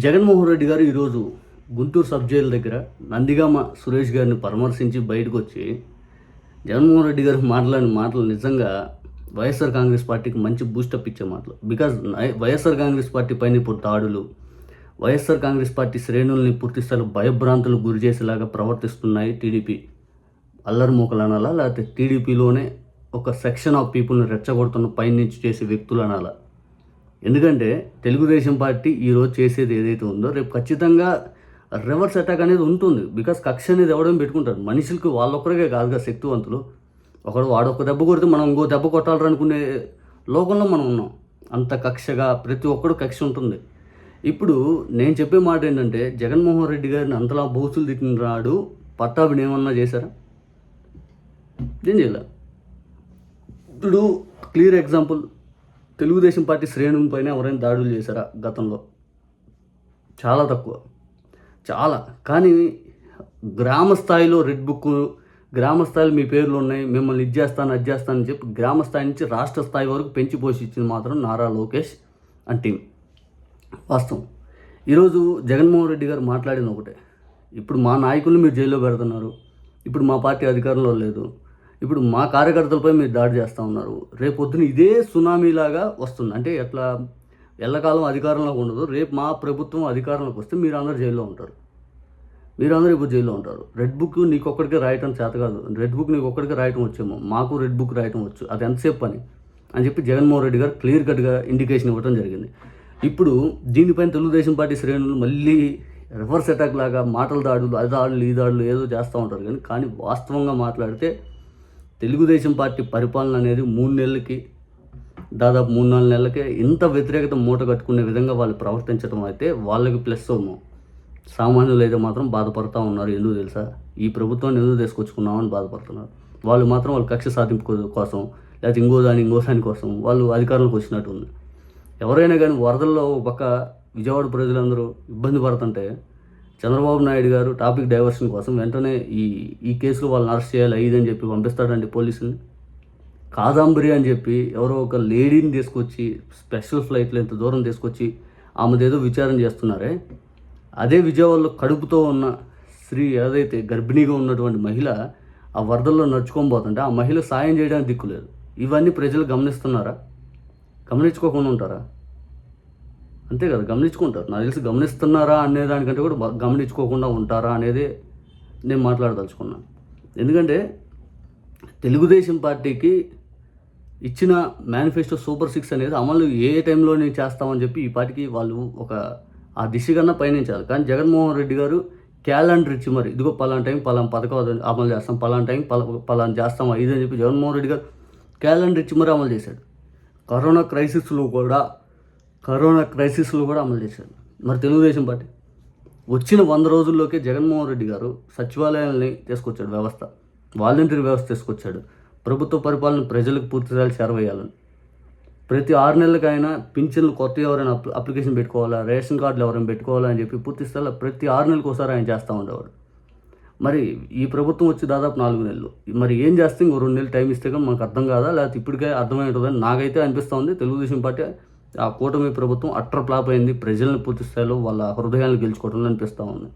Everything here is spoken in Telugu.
జగన్మోహన్ రెడ్డి గారు ఈరోజు గుంటూరు సబ్ జైలు దగ్గర నందిగామ సురేష్ గారిని పరామర్శించి బయటకు వచ్చి జగన్మోహన్ రెడ్డి గారు మాట్లాడిన మాటలు నిజంగా వైఎస్ఆర్ కాంగ్రెస్ పార్టీకి మంచి బూస్టప్ ఇచ్చే మాటలు. బికాజ్ వైఎస్ఆర్ కాంగ్రెస్ పార్టీ పైన ఇప్పుడు దాడులు వైఎస్ఆర్ కాంగ్రెస్ పార్టీ శ్రేణుల్ని పూర్తిస్థాయిలో భయభ్రాంతులు గురి చేసేలాగా ప్రవర్తిస్తున్నాయి టీడీపీ. అల్లరి మూకలు అనాలా? లేకపోతే టీడీపీలోనే ఒక సెక్షన్ ఆఫ్ పీపుల్ని రెచ్చగొడుతున్న పైనుంచి చేసే వ్యక్తులు అనాలా? ఎందుకంటే తెలుగుదేశం పార్టీ ఈరోజు చేసేది ఏదైతే ఉందో రేపు ఖచ్చితంగా రివర్స్ అటాక్ అనేది ఉంటుంది. బికాస్ కక్ష అనేది ఎవడం పెట్టుకుంటారు. మనుషులకి వాళ్ళొక్కరికే కాదుగా శక్తివంతులు. ఒకడు వాడు దెబ్బ కొడితే మనం ఇంకో దెబ్బ కొట్టాలనుకునే లోకంలో మనం ఉన్నాం. అంత కక్షగా ప్రతి ఒక్కడు కక్ష ఉంటుంది. ఇప్పుడు నేను చెప్పే మాట ఏంటంటే జగన్మోహన్ రెడ్డి గారిని అంతలా బూసులు తిట్టిన రాడు పట్టాభిని ఏమన్నా చేశారా? ఏం చేయలే. ఇప్పుడు క్లియర్ ఎగ్జాంపుల్ తెలుగుదేశం పార్టీ శ్రేణుల పైన ఎవరైనా దాడులు చేశారా గతంలో? చాలా తక్కువ. చాలా. కానీ గ్రామ స్థాయిలో రెడ్ బుక్ గ్రామ స్థాయిలో మీ పేర్లు ఉన్నాయి మిమ్మల్ని ఇది చేస్తాను అది చేస్తాను అని చెప్పి గ్రామ స్థాయి నుంచి రాష్ట్ర స్థాయి వరకు పెంచి పోషించింది మాత్రం నారా లోకేష్ అండ్ టీం. వాస్తవం. ఈరోజు జగన్మోహన్ రెడ్డి గారు మాట్లాడిన ఒకటే. ఇప్పుడు మా నాయకులు మీరు జైల్లో పెడుతున్నారు. ఇప్పుడు మా పార్టీ అధికారంలో లేదు. ఇప్పుడు మా కార్యకర్తలపై మీరు దాడి చేస్తూ ఉన్నారు. రేపు పొద్దున ఇదే సునామీలాగా వస్తుంది. అంటే ఎట్లా? ఎల్లకాలం అధికారంలో ఉండదు. రేపు మా ప్రభుత్వం అధికారంలోకి వస్తే మీరు అందరు జైల్లో ఉంటారు. మీరు ఇప్పుడు జైల్లో ఉంటారు. రెడ్ బుక్ నీకు ఒక్కడికే రాయటం చేత కాదు. రెడ్ బుక్ నీకు ఒక్కడికే రాయటం వచ్చేమో. మాకు రెడ్ బుక్ రాయటం వచ్చు. అది ఎంతసేపు పని? అని చెప్పి జగన్మోహన్ రెడ్డి గారు క్లియర్ కట్గా ఇండికేషన్ ఇవ్వడం జరిగింది. ఇప్పుడు దీనిపైన తెలుగుదేశం పార్టీ శ్రేణులు మళ్ళీ రివర్స్ అటాక్ లాగా మాటల దాడులు అది దాడులు ఈ దాడులు ఏదో చేస్తూ ఉంటారు కానీ కానీ వాస్తవంగా మాట్లాడితే తెలుగుదేశం పార్టీ పరిపాలన అనేది మూడు నెలలకి దాదాపు మూడు నాలుగు నెలలకే ఇంత వ్యతిరేకత మూట కట్టుకునే విధంగా వాళ్ళు ప్రవర్తించడం అయితే వాళ్ళకి ప్లస్ ఏమో. సామాన్యులు అయితే మాత్రం బాధపడుతూ ఉన్నారు ఎందుకు తెలుసా? ఈ ప్రభుత్వాన్ని ఎందుకు తీసుకొచ్చుకున్నామని బాధపడుతున్నారు. వాళ్ళు మాత్రం వాళ్ళ కక్ష సాధింపు కోసం లేకపోతే ఇంకో దాని ఇంకో దాని కోసం వాళ్ళు అధికారంలోకి వచ్చినట్టు ఉంది ఎవరైనా కానీ వరదల్లో ఒక పక్క విజయవాడ ప్రజలందరూ ఇబ్బంది పడుతుంటే చంద్రబాబు నాయుడు గారు టాపిక్ డైవర్షన్ కోసం వెంటనే ఈ ఈ కేసులో వాళ్ళని అరెస్ట్ చేయాలి అని చెప్పి పంపిస్తాడండి పోలీసుని కాదాంబరి అని చెప్పి ఎవరో ఒక లేడీని తీసుకొచ్చి స్పెషల్ ఫ్లైట్లో ఇంత దూరం తీసుకొచ్చి ఆమెదేదో విచారణ చేస్తున్నారే. అదే విజయవాడలో కడుపుతో ఉన్న స్త్రీ ఏదైతే గర్భిణీగా ఉన్నటువంటి మహిళ ఆ వరదల్లో నడుచుకొని పోతుంటే ఆ మహిళ సాయం చేయడానికి దిక్కులేదు. ఇవన్నీ ప్రజలు గమనిస్తున్నారా? గమనించుకోకుండా ఉంటారా? అంతే కదా గమనించుకుంటారు. నాకు తెలిసి గమనిస్తున్నారా అనే దానికంటే కూడా గమనించుకోకుండా ఉంటారా అనేది నేను మాట్లాడదలుచుకున్నాను. ఎందుకంటే తెలుగుదేశం పార్టీకి ఇచ్చిన మేనిఫెస్టో సూపర్ సిక్స్ అనేది అమలు ఏ టైంలో నేను చేస్తామని చెప్పి ఈ పార్టీకి వాళ్ళు ఒక ఆ దిశగా పయనించాలి కానీ జగన్మోహన్ రెడ్డి గారు క్యాలెండర్ ఇచ్చి మరి ఇదిగో పలానా టైం పలానా పథకం అమలు చేస్తాం పలానా టైం పల పలానా చేస్తాం ఇది అని చెప్పి జగన్మోహన్ రెడ్డి గారు క్యాలెండర్ ఇచ్చి మరి అమలు చేశాడు. కరోనా క్రైసిస్లో కూడా కరోనా క్రైసిస్లో కూడా అమలు చేశాడు మరి తెలుగుదేశం పార్టీ వచ్చిన వంద రోజుల్లోకే జగన్మోహన్ రెడ్డి గారు సచివాలయాన్ని తీసుకొచ్చాడు వ్యవస్థ. వాలంటీర్ వ్యవస్థ తీసుకొచ్చాడు. ప్రభుత్వ పరిపాలన ప్రజలకు పూర్తిగా చేరవేయాలని. ప్రతి ఆరు నెలలకైనా పింఛన్లు కొత్త ఎవరైనా అప్ అప్లికేషన్ పెట్టుకోవాలా? రేషన్ కార్డులు ఎవరైనా పెట్టుకోవాలా అని చెప్పి పూర్తి స్థాయిలో ప్రతి ఆరు నెలలకు ఒకసారి ఆయన చేస్తూ ఉండేవాడు. మరి ఈ ప్రభుత్వం వచ్చి దాదాపు నాలుగు నెలలు. మరి ఏం చేస్తే ఇంకో రెండు నెలలు టైం ఇస్తే కానీ మనకు అర్థం కాదా? లేకపోతే ఇప్పటికే అర్థమవుతుందని నాకైతే అనిపిస్తూ ఉంది. తెలుగుదేశం పార్టీ ఆ కూటమి ప్రభుత్వం అట్టర్ ఫ్లాప్ అయింది. ప్రజలను పూర్తి స్థాయిలో వాళ్ళ హృదయాలను గెలుచుకోవడం అనిపిస్తూ ఉంది.